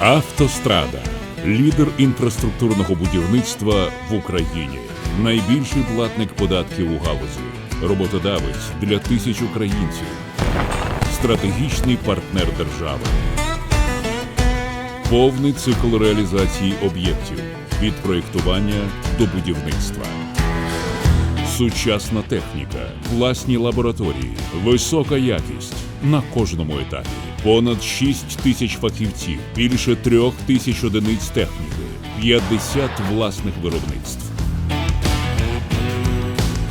Автострада. Лідер інфраструктурного будівництва в Україні, найбільший платник податків у галузі, роботодавець для тисяч українців, стратегічний партнер держави. Повний цикл реалізації об'єктів від проєктування до будівництва. Сучасна техніка, власні лабораторії, висока якість на кожному етапі. Понад 6 тисяч фахівців, більше трьох тисяч одиниць техніки, 50 власних виробництв.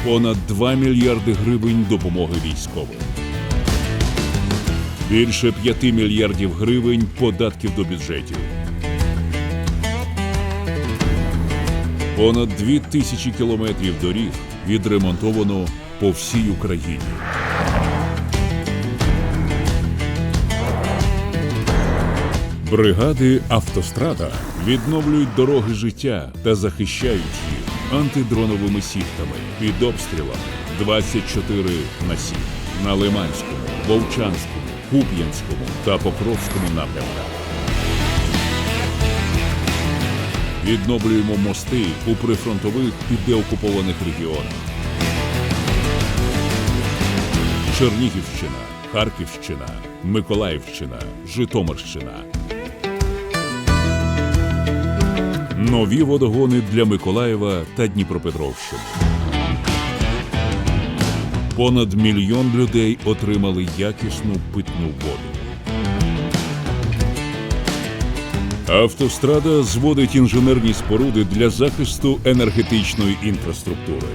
Понад 2 мільярди гривень допомоги військовим. Більше 5 мільярдів гривень податків до бюджетів. Понад дві тисячі кілометрів доріг відремонтовано по всій Україні. Бригади Автострада відновлюють дороги життя та захищають їх антидроновими сітками під обстрілами 24 на 7 на Лиманському, Вовчанському, Куп'янському та Покровському напрямках. Відновлюємо мости у прифронтових і деокупованих регіонах. Чернігівщина, Харківщина, Миколаївщина, Житомирщина. Нові водогони для Миколаєва та Дніпропетровщини. Понад мільйон людей отримали якісну питну воду. Автострада зводить інженерні споруди для захисту енергетичної інфраструктури.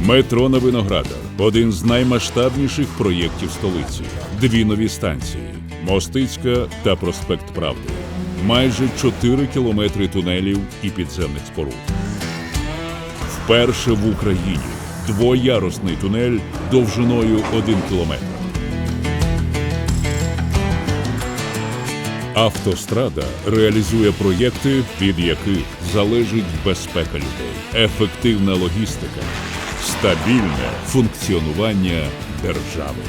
Метро на Виноградар один з наймасштабніших проєктів столиці. Дві нові станції Мостицька та Проспект Правди. Майже 4 кілометри тунелів і підземних споруд. Вперше в Україні двоярусний тунель довжиною 1 кілометр. Автострада реалізує проєкти, від яких залежить безпека людей, ефективна логістика, стабільне функціонування держави.